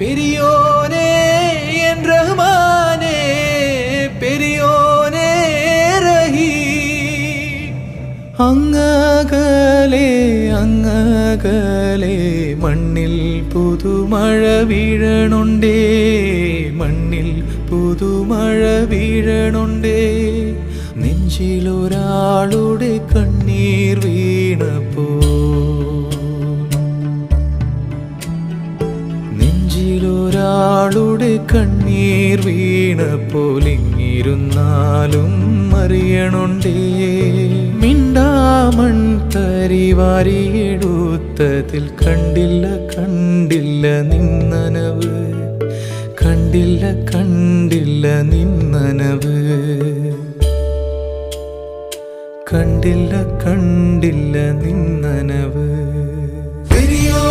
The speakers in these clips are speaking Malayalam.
பெரியோனே என் ரஹ்மானே பெரியோனே അങ്ങകലെ അങ്ങകലെ മണ്ണിൽ പുതുമഴ വീഴണുണ്ടേ മണ്ണിൽ പുതുമഴ വീഴണുണ്ടേ നെഞ്ചിലൊരാളുടെ കണ്ണീർ വീണപ്പോൾ കണ്ണീർ വീണ പോലിങ്ങിരുന്നാലും അറിയണുണ്ടേ മിണ്ടാമൺ തരിവാരിയെടുത്തതിൽ കണ്ടില്ല കണ്ടില്ല നിന്നനവ്. കണ്ടില്ല കണ്ടില്ല നിന്നനവ്. കണ്ടില്ല കണ്ടില്ല നിന്നനവ്. പെരിയോ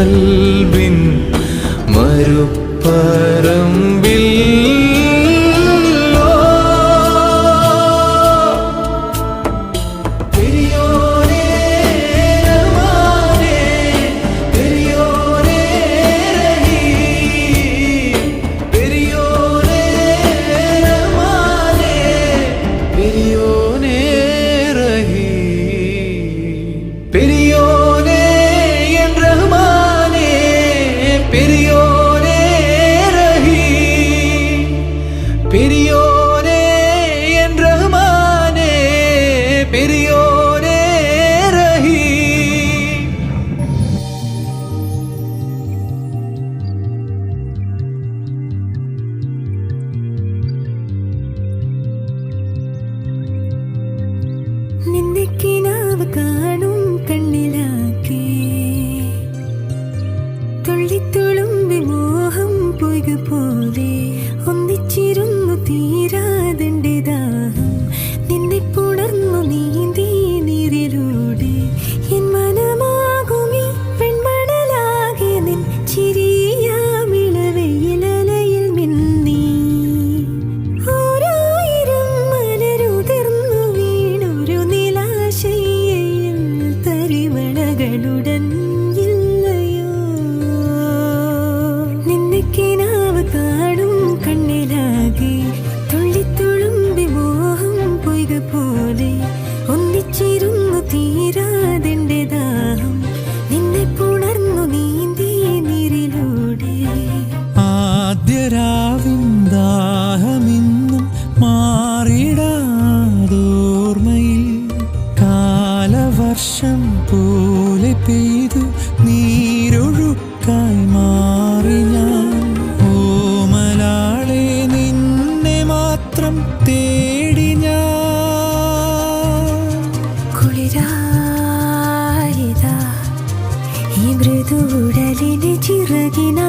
கல் മാറിടാതോർമ്മയിൽ കാലവർഷം പോലെ പെയ്തു നീരൊഴുക്കായി മാറി ഞാൻ. ഓമലാളെ നിന്നെ മാത്രം തേടി ഞാൻ. കുളിരാരിതാ ഈ മൃദുടലിന് ചിറകിനാ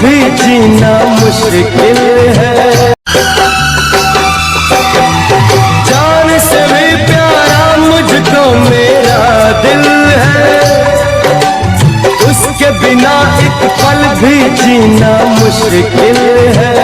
भी जीना मुश्किल है। जान से भी प्यारा मुझको मेरा दिल है। उसके बिना एक पल भी जीना मुश्किल है।